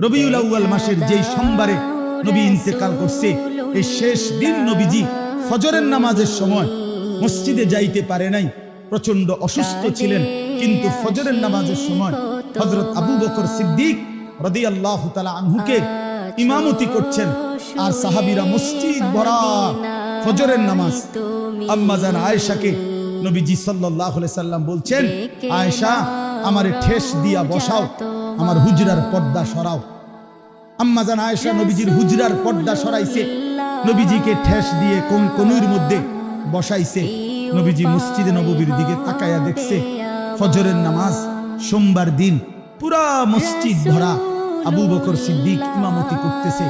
রবিউল মাসের যেই সোমবারে নবী ইন্তেকাল করছে, এই শেষ দিন নবীজি ফজরের নামাজের সময় মসজিদে যাইতে পারে নাই। প্রচণ্ড অসুস্থ ছিলেন, কিন্তু ফজরের নামাজের সময় হজরত আবু বকর সিদ্দিক আল্লাহ আনহুকে ইমামতি করছেন। আর সাহাবিরা মসজিদ ভরা, ফজরের নামাজ। আম্মাজান আয়েশাকে নবীজি আলাইহি সাল্লাম বলছেন, আয়েশা, আমারে ঠেস দিয়া বসাও। আমার হুজরার পর্দা সরাও। আম্মাজান আয়েশা নবীজির হুজরার পর্দা সরাইছে। নবীজিকে ঠেস দিয়ে কোন কনুর মধ্যে বসাইছে। নবীজি মসজিদে নববীর দিকে তাকায়া দেখছে, ফজরের নামাজ, সোমবার দিন, পুরা মসজিদ ভরা। আবু বকর সিদ্দিক ইমামতি করতেছে।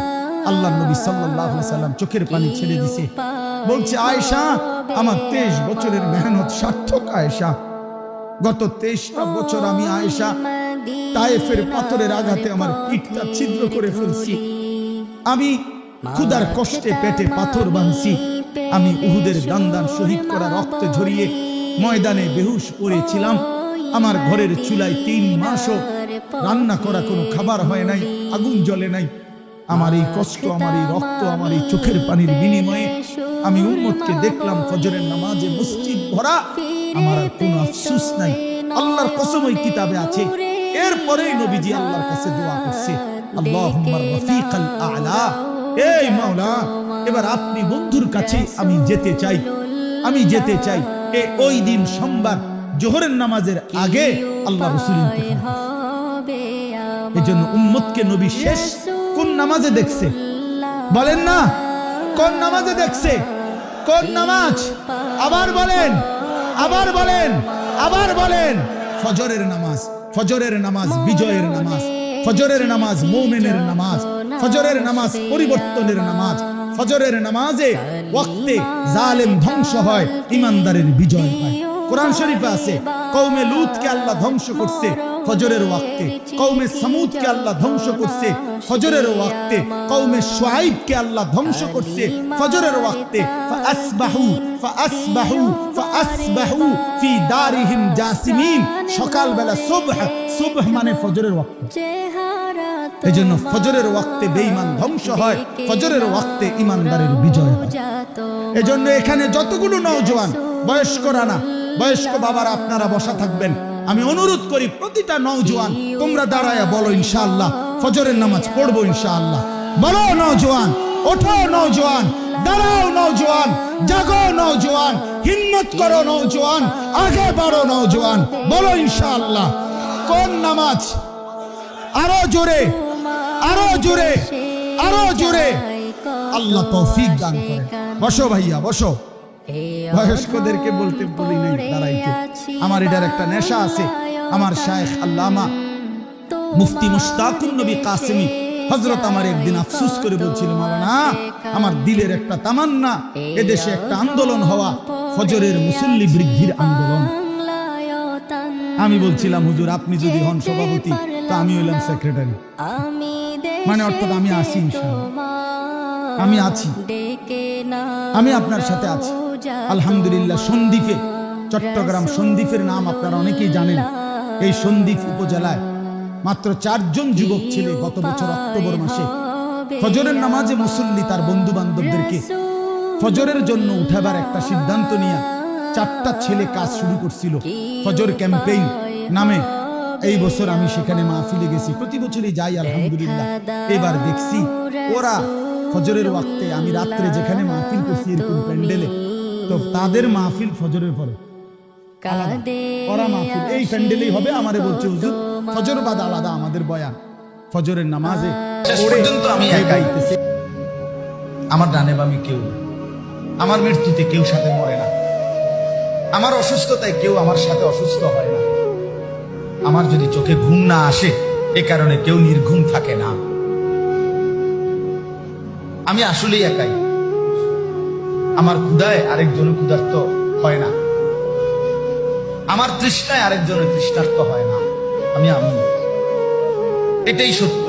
আল্লাহ নবী আলাইহি সাল্লাম চোখের পানি ছেড়ে দিছে। বলছে, আয়েশা, আমার তেইশ বছরের মেহনত সার্থক, আয়েশা। গত তেইশটা বছর আমি আয়েশা তায়েফের পাথরের আঘাতে আমার পিঠটা ছিদ্র করে ফেলছি। আমি ক্ষুদার কষ্টে পেটে পাথর বাঁধছি। আমি উহুদের দান দান শহীদ করা রক্ত ঝরিয়ে ময়দানে বেহুশ পড়েছিলাম। আমার ঘরের চুলায় তিন মাসও রান্না করা কোনো খাবার হয় নাই, আগুন জ্বলে নাই। আমার এই কষ্ট, আমার এই রক্ত, আমার এই চোখের পানির বিনিময়ে আমি উম্মতকে দেখলাম ফজরের নামাজে মসজিদ ভরা। আমার কোনো আফসুস নাই। আল্লাহর কসম ওই কিতাবে আছে। এরপরেই নবীজি আল্লাহর কাছে দোয়া করছে আল্লাহুম্মার রফিকাল আলা। এই মাওলা, এবার আপনি বন্ধুর কাছে আমি যেতে চাই, আমি যেতে চাই। এ ওই দিন সোমবার, জোহরের নামাজের আগে আল্লাহ রসুল এই জন্য উম্মতকে নবী শেষ কোন নামাজে দেখছে? বলেন না, কোন নামাজে দেখছে? কোন নামাজ? আবার বলেন আবার বলেন আবার বলেন, ফজরের নামাজ। ফজরের নামাজ, বিজয়ের নামাজ, ফজরের নামাজ, মৌমেনের নামাজ, ফজরের নামাজ, পরিবর্তনের নামাজ, ফজরের নামাজে ওয়াক্তে জালেম ধ্বংস হয়, ইমানদারের বিজয় হয়। কোরআন শরীফে আছে কৌমে লুতকে আল্লাহ ধ্বংস করছে ফজরের ওয়াক্তে। কৌমে সামুদকে আল্লাহ ধ্বংস করছে। ফজরের ওয়াক্তে কৌমে শুআইবকে আল্লাহ ধ্বংস করছে। ফজরের ওয়াক্তে মানে এই জন্য ফজরের ওয়াক্তে ধ্বংস হয়। ফজরের ওয়াক্তে এজন্য এখানে যতগুলো নওজোয়ান, বয়স্করা না, বয়স্ক বাবারা আপনারা বসা থাকবেন। আমি অনুরোধ করি প্রতিটা নওজোয়ান তোমরা দাঁড়ায়া বলো ইনশাআল্লাহ ফজরের নামাজ পড়ব ইনশাআল্লাহ। বলো নওজোয়ান ওঠো নওজোয়ান দাঁড়াও নওজোয়ান জাগো নওজোয়ান হিম্মত করো নওজোয়ান আগে বাড়ো নওজোয়ান বলো ইনশাআল্লাহ কোন নামাজ? আরও জোরে আরও জোরে আরও জোরে। আল্লাহ তৌফিক দান করেন বসো ভাইয়া বসো। বয়স্কদেরকে বলতে বলি নাই দাঁড়াইতে আমার এটার একটা নেশা আছে। আমার শায়েখ আল্লামা মুফতি মুশতাকুর নবী কাসেমি হজরত আমার একদিন আফসুস করে বলছিল, মাওলানা, আমার দিলের একটা তামান্না, এদেশে একটা আন্দোলন হওয়া ফজরের মুসল্লি বৃদ্ধির আন্দোলন। আমি বলছিলাম, হুজুর, আপনি যদি হন সভাপতি, তো আমি হইলাম সেক্রেটারি মানে অর্থাৎ আমি আছি আমি আছি। আমি আপনার সাথে আছি। আলহামদুলিল্লাহ সন্দ্বীপে চট্টগ্রাম সন্দীপের নাম আপনারা অনেকেই জানেন। এই সন্দ্বীপ উপজেলায় মাত্র চারজন যুবক ছেলে গত বছর অক্টোবর মাসে ফজরের নামাজে মুসল্লি তার বন্ধু বান্ধবদেরকে ফজরের জন্য উঠাবার একটা সিদ্ধান্ত নিয়ে চারটা ছেলে কাজ শুরু করছিল। ফজর ক্যাম্পেইন নামে। এই বছর আমি সেখানে মাহফিলে গেছি। প্রতি বছরই যাই, আলহামদুলিল্লাহ। এবার দেখছি ওরা ফজরের ওয়াক্তে, আমি রাত্রে যেখানে মাহফিল করছি এরকম প্যান্ডেলে, তো তাদের মাহফিল ফজরের পরে। ওরা মাহফিল। এই প্যান্ডেলেই হবে আমারে বলছে হুজুর ফজর বাদ আলাদা আমাদের বয়ান। ফজরের নামাজে পর্যন্ত আমি একাই। আমার ডানে বামে কেউ আমার মৃত্যুতে কেউ সাথে মরে না। আমার অসুস্থতায় কেউ আমার সাথে অসুস্থ হয় না। আমার যদি চোখে ঘুম না আসে এ কারণে কেউ নির্ঘুম থাকে না। আমি আসলেই একাই। আমার ক্ষুদায় আরেকজনের ক্ষুধার্ত হয় না। আমার তৃষ্ণায় আরেকজনের তৃষ্ণার্থ হয় না। আমি আমি এটাই সত্য।